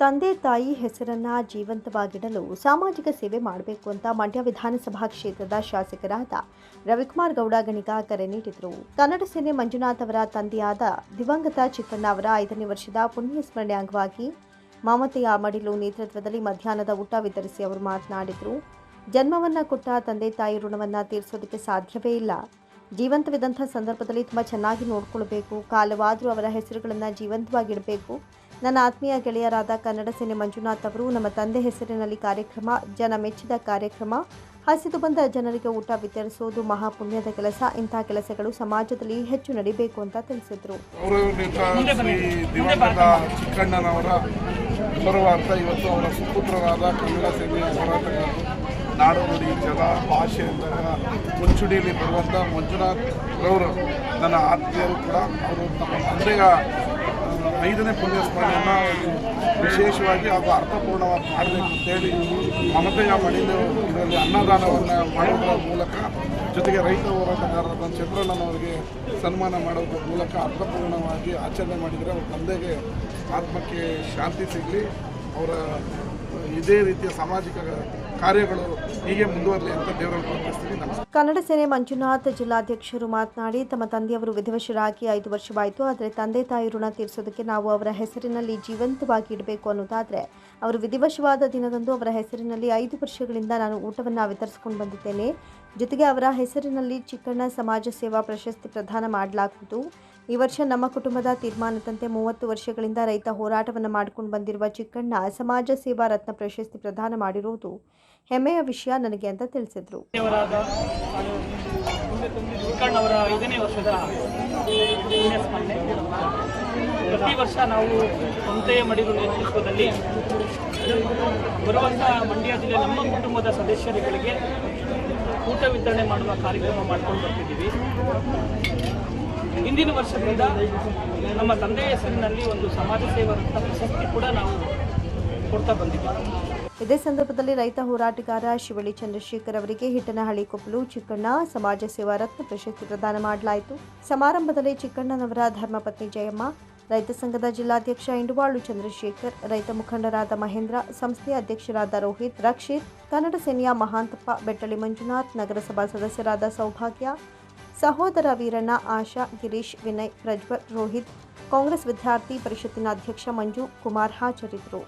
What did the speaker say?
ತಂದೆ ತಾಯಿ ಹೆಸರನ್ನ ಜೀವಂತವಾಗಿಡಲು ಸಾಮಾಜಿಕ ಸೇವೆ ಮಾಡಬೇಕು ಅಂತ ಮಂಡ್ಯ ವಿಧಾನಸಭಾ ಕ್ಷೇತ್ರದ ಶಾಸಕರಾದ ರವಿಕುಮಾರ್ ಗೌಡ ಗಣಿಗ ಕರೆ ನೀಡಿದರು. ಕನ್ನಡ ಸೇನೆ ಮಂಜುನಾಥ್ ಅವರ ತಂದೆಯಾದ ದಿವಂಗತ ಚಿಕ್ಕಣ್ಣ ಅವರ ಐದನೇ ವರ್ಷದ ಪುಣ್ಯ ಸ್ಮರಣೆ ಅಂಗವಾಗಿ ಮಮತೆಯ ಮಡಿಲು ನೇತೃತ್ವದಲ್ಲಿ ಮಧ್ಯಾಹ್ನದ ಊಟ ವಿತರಿಸಿ ಅವರು ಮಾತನಾಡಿದರು. ಜನ್ಮವನ್ನ ಕೊಟ್ಟ ತಂದೆ ತಾಯಿ ಋಣವನ್ನ ತೀರಿಸೋದಕ್ಕೆ ಸಾಧ್ಯವೇ ಇಲ್ಲ. ಜೀವಂತವಿದ್ದಂಥ ಸಂದರ್ಭದಲ್ಲಿ ತುಂಬ ಚೆನ್ನಾಗಿ ನೋಡಿಕೊಳ್ಬೇಕು. ಕಾಲವಾದರೂ ಅವರ ಹೆಸರುಗಳನ್ನು ಜೀವಂತವಾಗಿಡಬೇಕು. ನನ್ನ ಆತ್ಮೀಯ ಗೆಳೆಯರಾದ ಕನ್ನಡ ಸೇನೆ ಮಂಜುನಾಥ್ ಅವರು, ನಮ್ಮ ತಂದೆ ಹೆಸರಿನಲ್ಲಿ ಕಾರ್ಯಕ್ರಮ, ಜನ ಮೆಚ್ಚಿದ ಕಾರ್ಯಕ್ರಮ, ಹಸಿದು ಬಂದ ಜನರಿಗೆ ಊಟ ವಿತರಿಸುವುದು, ಮಹಾಪುಣ್ಯದ ಕೆಲಸ ಇಂತಹ ಕೆಲಸಗಳು ಸಮಾಜದಲ್ಲಿ ಹೆಚ್ಚು ನಡಿಬೇಕು ಅಂತ ತಿಳಿಸಿದರು. ಸರ್ವಾರ್ಥ ಇವತ್ತು ಅವರ ಸುಪುತ್ರರಾದ ಕನ್ನಡ ಸೇನೆಯ ಹೋರಾಟಗಾರರು, ನಾಡು ನುಡಿ ಜಲ ಭಾಷೆ ಅಂದಾಗ ಮುಂಚೂಣಿಯಲ್ಲಿ ಬರುವಂಥ ಮಂಜುನಾಥ್ ಅವರು ನನ್ನ ಆತ್ಮೀಯರು ಕೂಡ, ಅವರು ತಮ್ಮ ತಂದೆಯ ಐದನೇ ಪುಣ್ಯ ಸ್ಮರಣೆಯನ್ನು ವಿಶೇಷವಾಗಿ ಹಾಗೂ ಅರ್ಥಪೂರ್ಣವಾಗಿ ಮಾಡಬೇಕು ಅಂತೇಳಿ ಮಮತೆಯ ಮಡಿಲು ಇದರಲ್ಲಿ ಅನ್ನದಾನವನ್ನು ಮಾಡುವುದರ ಮೂಲಕ ಜೊತೆಗೆ ರೈತ ಹೋರಾಟಗಾರರಾದ ಚಂದ್ರಣ್ಣನವರಿಗೆ ಸನ್ಮಾನ ಮಾಡೋದ್ರ ಮೂಲಕ ಅರ್ಥಪೂರ್ಣವಾಗಿ ಆಚರಣೆ ಮಾಡಿದರೆ ಅವ್ರ ತಂದೆಗೆ ಆತ್ಮಕ್ಕೆ ಶಾಂತಿ ಸಿಗಲಿ. ಅವರ ಇದೇ ರೀತಿಯ ಸಾಮಾಜಿಕ ಕಾರ್ಯಗಳು ಹೀಗೆ ಮುಂದುವರಲಿ ಅಂತ ದೇವರಲ್ಲಿ ಕನ್ನಡ ಸೇನೆ ಮಂಜುನಾಥ್ ಜಿಲ್ಲಾಧ್ಯಕ್ಷರು ಮಾತನಾಡಿ, ತಮ್ಮ ತಂದೆಯವರು ವಿಧಿವಶರಾಗಿ ಐದು ವರ್ಷವಾಯಿತು. ಆದರೆ ತಂದೆ ತಾಯಿ ಋಣ ತೀರಿಸೋದಕ್ಕೆ ನಾವು ಅವರ ಹೆಸರಿನಲ್ಲಿ ಜೀವಂತವಾಗಿ ಇಡಬೇಕು ಅನ್ನೋದಾದರೆ, ಅವರು ವಿಧಿವಶವಾದ ದಿನದಂದು ಅವರ ಹೆಸರಿನಲ್ಲಿ ಐದು ವರ್ಷಗಳಿಂದ ನಾನು ಊಟವನ್ನು ವಿತರಿಸಿಕೊಂಡು ಬಂದಿದ್ದೇನೆ. ಜೊತೆಗೆ ಅವರ ಹೆಸರಿನಲ್ಲಿ ಚಿಕ್ಕಣ್ಣ ಸಮಾಜ ಸೇವಾ ಪ್ರಶಸ್ತಿ ಪ್ರದಾನ ಮಾಡಲಾಗುವುದು. ಈ ವರ್ಷ ನಮ್ಮ ಕುಟುಂಬದ ತೀರ್ಮಾನದಂತೆ ಮೂವತ್ತು ವರ್ಷಗಳಿಂದ ರೈತ ಹೋರಾಟವನ್ನು ಮಾಡಿಕೊಂಡು ಬಂದಿರುವ ಚಿಕ್ಕಣ್ಣ ಸಮಾಜ ಸೇವಾ ರತ್ನ ಪ್ರಶಸ್ತಿ ಪ್ರದಾನ ಮಾಡಿರುವುದು ಹೆಮ್ಮೆಯ ವಿಷಯ ನನಗೆ ಅಂತ ತಿಳಿಸಿದ್ರು. ಪ್ರತಿ ವರ್ಷ ನಾವು ಸಂತೆಯ ಮಡಿಲು ನೇತೃತ್ವದಲ್ಲಿ ಬರುವಂಥ ಮಂಡ್ಯ ಜಿಲ್ಲೆ ನಮ್ಮ ಕುಟುಂಬದ ಸದಸ್ಯರುಗಳಿಗೆ ಊಟ ವಿತರಣೆ ಮಾಡುವ ಕಾರ್ಯಕ್ರಮ ಮಾಡ್ಕೊಂಡು ಬರ್ತಿದ್ದೀವಿ. ಹಿಂದಿನ ವರ್ಷದಿಂದ ನಮ್ಮ ತಂದೆಯ ಹೆಸರಿನಲ್ಲಿ ಒಂದು ಸಮಾಜ ಸೇವಾ ಪ್ರಶಸ್ತಿ ಕೂಡ ನಾವು ಕೊಡ್ತಾ ಬಂದಿದ್ದೀವಿ. ಇದೇ ಸಂದರ್ಭದಲ್ಲಿ ರೈತ ಹೋರಾಟಗಾರ ಶಿವಳ್ಳಿ ಚಂದ್ರಶೇಖರ್ ಅವರಿಗೆ ಹಿಟ್ಟನಹಳ್ಳಿ ಕೊಪ್ಪಲು ಚಿಕ್ಕಣ್ಣ ಸಮಾಜ ಸೇವಾ ರತ್ನ ಪ್ರಶಸ್ತಿ ಪ್ರದಾನ ಮಾಡಲಾಯಿತು. ಸಮಾರಂಭದಲ್ಲಿ ಚಿಕ್ಕಣ್ಣನವರ ಧರ್ಮಪತ್ನಿ ಜಯಮ್ಮ, ರೈತ ಸಂಘದ ಜಿಲ್ಲಾಧ್ಯಕ್ಷ ಇಂಡುವಾಳು ಚಂದ್ರಶೇಖರ್, ರೈತ ಮುಖಂಡರಾದ ಮಹೇಂದ್ರ, ಸಂಸ್ಥೆಯ ಅಧ್ಯಕ್ಷರಾದ ರೋಹಿತ್, ರಕ್ಷಿತ್, ಕನ್ನಡ ಸೇನೆಯ ಮಹಾಂತಪ್ಪ ಬೆಟ್ಟಳಿ ಮಂಜುನಾಥ್, ನಗರಸಭಾ ಸದಸ್ಯರಾದ ಸೌಭಾಗ್ಯ ಸಹೋದರ ವೀರಣ್ಣ ಆಶಾ ಗಿರೀಶ್ ವಿನಯ್ ಪ್ರಜ್ವಲ್ ರೋಹಿತ್ ಕಾಂಗ್ರೆಸ್ ವಿದ್ಯಾರ್ಥಿ ಪರಿಷತ್ತಿನ ಅಧ್ಯಕ್ಷ ಮಂಜು ಕುಮಾರ್ ಹಾಜರಿದ್ದರು.